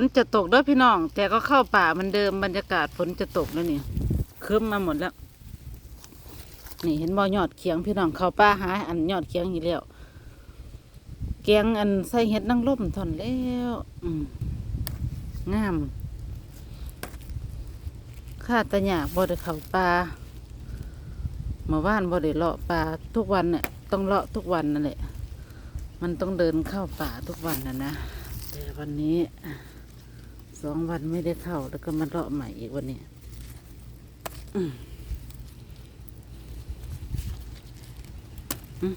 นจะตกด้วยพี่น้อง แต่ก็เข้าป่ามันเดิมบรรยากาศฝนจะตกแล้วนี่ครึ้มมาหมดแล้ว นี่เห็นบ่ยอดเขียงพี่น้องเข้าป่าหาอันยอดเขียงอยู่แล้วแกงอันใส่เห็ดนางร่มทอนแล้วอืมงามข้าตะหยาบ่ได้เข้าป่าเมื่อวานบ่ได้เลาะป่าทุกวันเนี่ยต้องเลาะทุกวันนั่นแหละมันต้องเดินเข้าป่าทุกวันนะนะแต่วันนี้ สองวันไม่ได้เข้า แล้วก็มาเลาะใหม่อีกวันนี้อืมอืม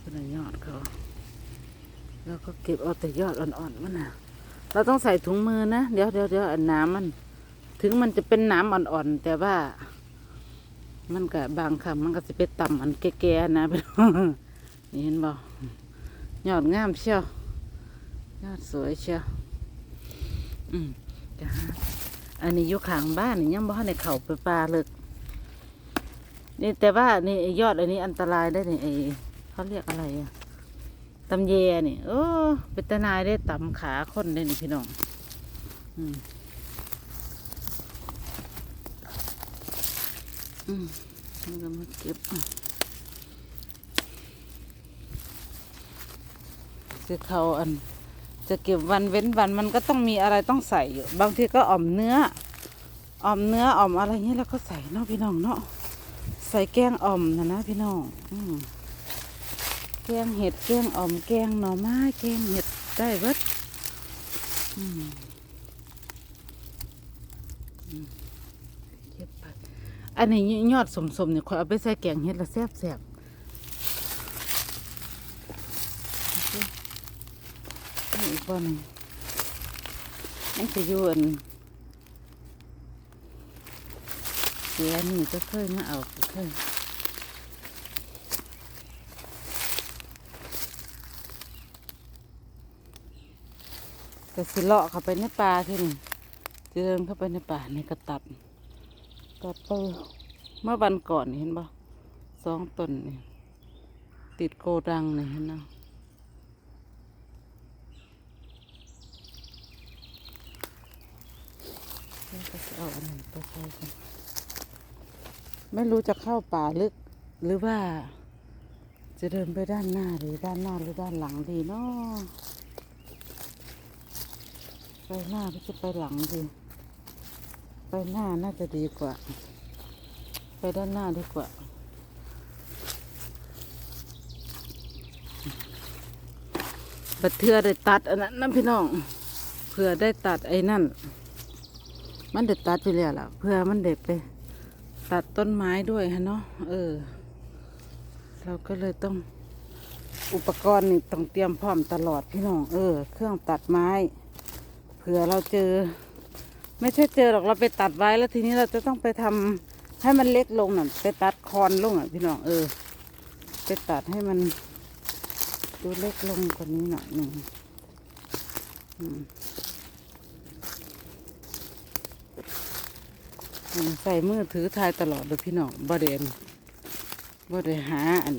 เป็นยอดเขาแล้วก็เก็บเอาแต่ยอดอ่อนๆมันนะเราต้องใส่ถุงมือนะ เดี๋ยวเดี๋ยวเดี๋ยวน้ำมัน ถึงมันจะเป็นน้ำอ่อนๆ แต่ว่า มันก็บางคำมันก็จะไปต่ำอันแก่ๆนะพี่น้องนี่เห็นบ่ยอดงามเชียวยอดสวยเชียว อืมจ้าอันนี้อยู่ข้างบ้านนี่ยังบ่ทันได้เข้าไปป่าเลยนี่แต่ว่านี่ไอ้ยอดอันนี้อันตรายได้นี่ไอ้เขาเรียกอะไรอะตำแยนี่เออเป็นตานายได้ตำขาคนได้นี่พี่น้องอืมอืมก็มาเก็บคือเขาอัน จะเก็บวันเว้นวันมันก็ต้องมีอะไรต้องใส่อยู่ บางทีก็อ่อมเนื้ออ่อมเนื้ออ่อมอะไรเงี้ยแล้วก็ใส่เนาะพี่น้องเนาะใส่แกงอ่อมนะนะพี่น้องอืแกงเห็ดแกงอ่อมแกงหน่อไม้แกงเห็ดได้เบิดอันนี้ยอดสมๆเนี่ยคอยเอาไปใส่แกงเห็ดแล้วแซ่บๆ นี่ อีกบ่หนึ่งมันจะอยู่อันเสียนี่ก็เคยมาเอาก็เคยก็สิเลาะเข้าไปในป่าที่นี่จะเดินเข้าไปในป่าในี่ก็ตัดตัดไปเมื่อวันก่อนเห็นบ่สองต้นนี่ติดโกดังนี่เห็นเนาะ แล้ว ก็จะเอาอันนั้ไปใส่กันไม่รู้จะเข้าป่าลึกหรือว่า จะเดินไปด้านหน้าหรือด้านหน้าหรือด้านหลังดีเนาะไปหน้าหรือจะไปหลังดีไปหน้าน่าจะดีกว่า ไปด้านหน้าดีกว่าบัดเทือได้ตัดอันนั้นนะพี่น้องเพื่อได้ตัดไอ้นั่น มันเด็ดตัดอยู่แล้วล่ะเพื่อมันเด็ดไป ตัดต้นไม้ด้วยฮะเนาะเออ เราก็เลยต้องอุปกรณ์นี่ต้องเตรียมพร้อมตลอดพี่น้องเออ เครื่องตัดไม้เผื่อเราเจอ ไม่ใช่เจอหรอกเราไปตัดไว้แล้วทีนี้เราจะต้องไปทำให้มันเล็กลงน่ะไปตัดคอนลงอะพี่น้องเออไปตัดให้มันดูเล็กลงกว่านี้หน่อยหนึ่งอืม อืม ใส่มือถือถ่ายตลอดเลยพี่น้องบ่เด่นบ่ได้หาอัน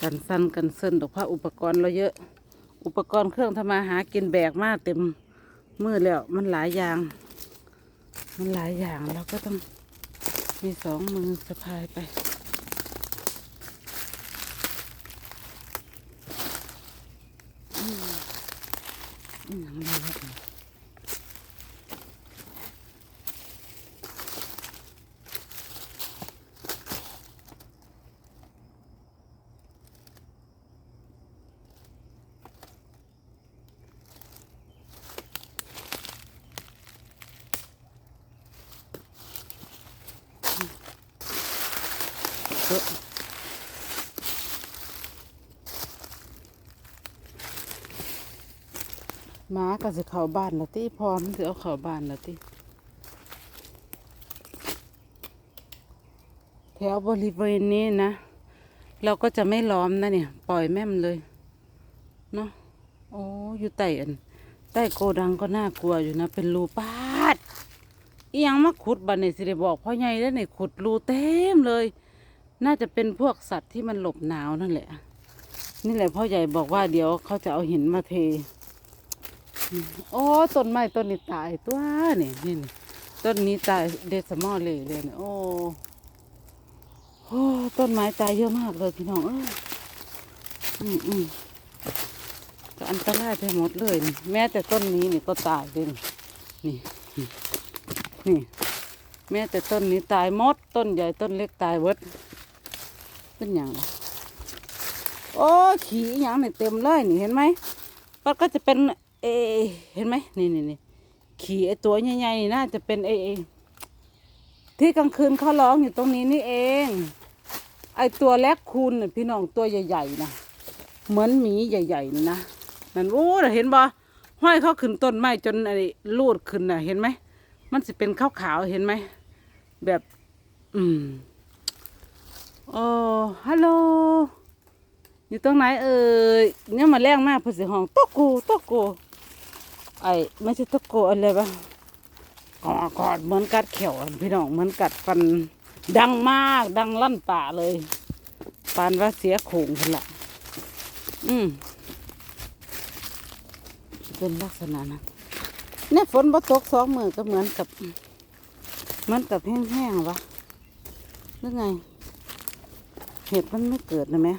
กันสั้นกันเส้นดอกผ้าอุปกรณ์เราเยอะ อุปกรณ์เครื่องทำมาหากินแบกมาเต็มมือแล้วมันหลายอย่าง มันหลายอย่างเราก็ต้องมีสองมือสะพายไปอืมอืมอย่างนี้แหละเออหมาก็สิเข้าบ้านละติพร้อมันสิเอาเข้าบ้านละติแถวบริเวณนี้นะ เราก็จะไม่ล้อมนะเนี่ย ปล่อยแม่มเลย เนาะโอ้อยู่ใต้อันใต้โกดังก็น่ากลัวอยู่นะ เป็นรูปาดอียังมาขุดบันเนี่ยสิได้บอกพ่อใหญ่แล้วเนี่ยขุดรูเต็มเลย น่าจะเป็นพวกสัตว์ที่มันหลบหนาวนั่นแหละ นี่แหละพ่อใหญ่บอกว่าเดี๋ยวเขาจะเอาหินมาเทโอ้ต้นไม้ต้นนี้ตายตัวนี่นี่นี่ต้นนี้ตายเดสมอลเลยเลยโอ้โอ้ต้นไม้ตายเยอะมากเลยพี่น้องเอ้ยอืมอืมก็อันตรายไปหมดเลย แม้แต่ต้นนี้นี่ก็ตายเลยนี่นี่ แม้แต่ต้นนี้ตายหมด ต้นใหญ่ต้นเล็กตายเบิด เป็นอย่างโอ้ขี้อหย่างนี่เต็มเลยนี่เห็นไหมมันก็จะเป็นเอเห็นไหมนี่นี่นี่ขี้ไอตัวใหญ่ๆนี่น่าจะเป็นเอเอที่กลางคืนเขาร้องอยู่ตรงนี้นี่เอง ไอตัวแรกคูณพี่น้องตัวใหญ่ๆนะเหมือนหมีใหญ่ๆนะนั่นโอ้เห็นบ่ห้อยเขาขึ้นต้นไม้จนไอ้ลูดขึ้นน่ะ เห็นไหม มันสิเป็นขาวๆเห็นไหม แบบ อืม โอ้ฮัลโหล อยู่ตรงไหนเอ่ยเนี่ยมาแรงมากพื่อสิห้องตกกูตกกูไอ้ไม่ใช่ตกกูอะไรปะกอดกอดเหมือนกัดเขียวพี่น้องเหมือนกัดฟันดังมากดังลั่นป่าเลยปานว่าเสียโขงคนละอืมเป็นลักษณะนั้นเนี่ยฝนบ่ตกสองมือก็เหมือนกับ เหมือนกับแห้งๆวะหรือไง เห็ดมันไม่เกิดนะแม่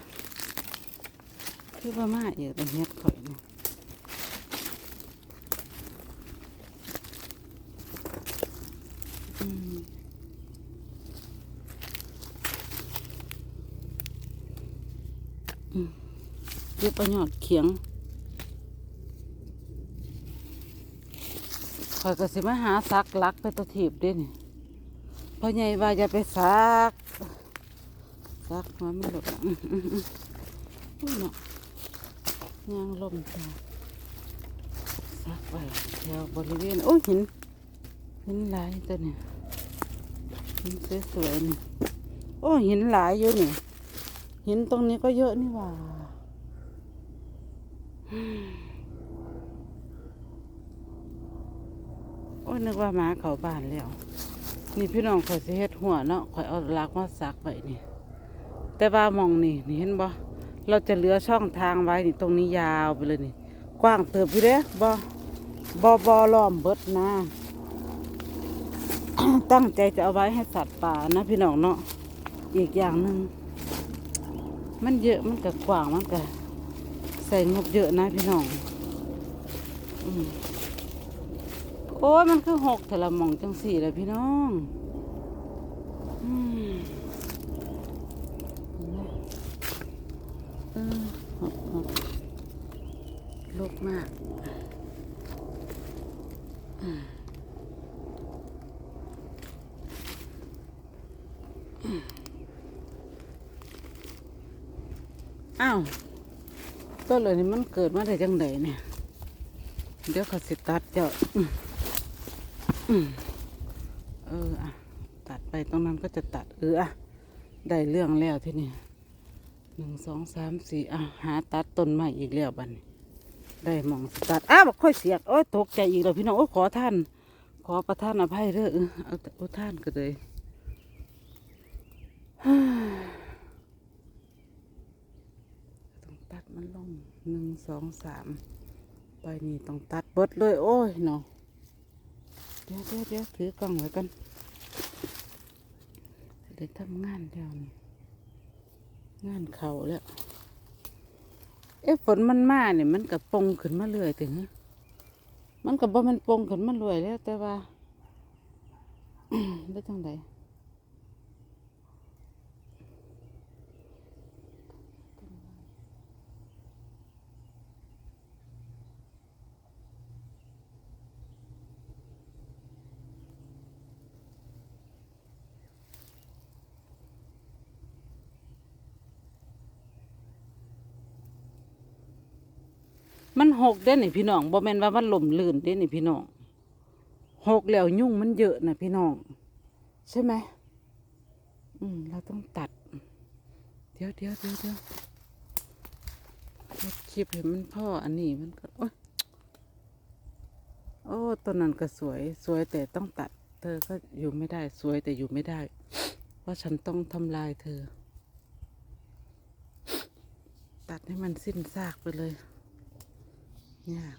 คือว่ามาอีกเป็นเห็ดข่อยนี่อืมอืมเรียกประหยอดเขียงข่อยก็สิมาหาซักลักไปตัวถีบด้วยนี่พ่อใหญ่ว่าจะไปซัก ซักมาไม่หลดอื้ออื้ออื้ออุ้ยเนาะยางลมตาซักไปแถวบริเวณโอ้ยหินหินหลายตัวเนี่ยหินสวยๆนี่โอ้ยหินหลายอยู่นี่หินตรงนี้ก็เยอะนี่ว่าโอ้ยนึกว่าหมาเขาบ้านแล้ว นี่พี่น้องข่อยสิเฮ็ดหัวเนาะข่อยเอาลักมาซักไว้นี่ แต่ว่ามองนี่นี่เห็นบ่เราจะเหลือช่องทางไว้นี่ตรงนี้ยาวไปเลยนี่ กว้างเติบอยู่เด้บ่บ่บ่ล้อมเบิดนะ ตั้งใจจะเอาไว้ให้สัตว์ป่านะพี่น้องเนาะอีกอย่างหนึ่งมันเยอะมันก็กว้างมันก็ใส่งบเยอะนะพี่น้องอโอ้ยมันคือหกแต่ละมองจังสี่เลยพี่น้องอืมเออหกหกลูกมากอืมอืม อ้าวต้นเลยนี่มันเกิดมาได้จังไดเนี่ย เดี๋ยวเขาสิตัดเจ้าเอออะตัดไปตรงนั้นก็จะตัดเอออะได้เรื่องแล้วที่นี่หนึ่งสองสามสี่อะหาตัดต้นไม้อีกแล้วบัดนได้มองตัดอ้าวค่อยเสียดโอ้ยตกใจอีกแล้วพี่น้องโอ้ขอท่าน ขอประท่านอภัยเด้อเออเอาท่านก็เลย ต้องตัด มันลงหนึ่งสองสามไปนี่ต้องตัดเบิดเลย โอ้ยเนาะเดี๋ยวเดี๋ยวเดี๋ยวถือกล้องไว้กันจะได้ทำงานแล้วนี่งานเขาแล้ว เอ๊ะฝนมันมาเนี่ยมันกับปงขึ้นมาเรื่อยถึงมันกับบ่มันปงขึ้นมาเรื่อยแล้ว แต่ว่าได้จังใด มันหกเด้นี่พี่น้องบ่แม่นว่ามันหล่มลื่นเด้นี่พี่น้องหกแล้วยุ่งมันเยอะนะพี่น้อง ใช่ไหมอืมเราต้องตัด เดี๋ยวเดี๋ยวเดี๋ยวเดี๋ยวเคลิปให้มันพ่ออันนี้มันก็โอ๊ยโอ้ต้นนั้นก็สวยสวยแต่ต้องตัด เธอก็อยู่ไม่ได้สวยแต่อยู่ไม่ได้ เพราะฉันต้องทำลายเธอ ตัดให้มันสิ้นซากไปเลย ยาก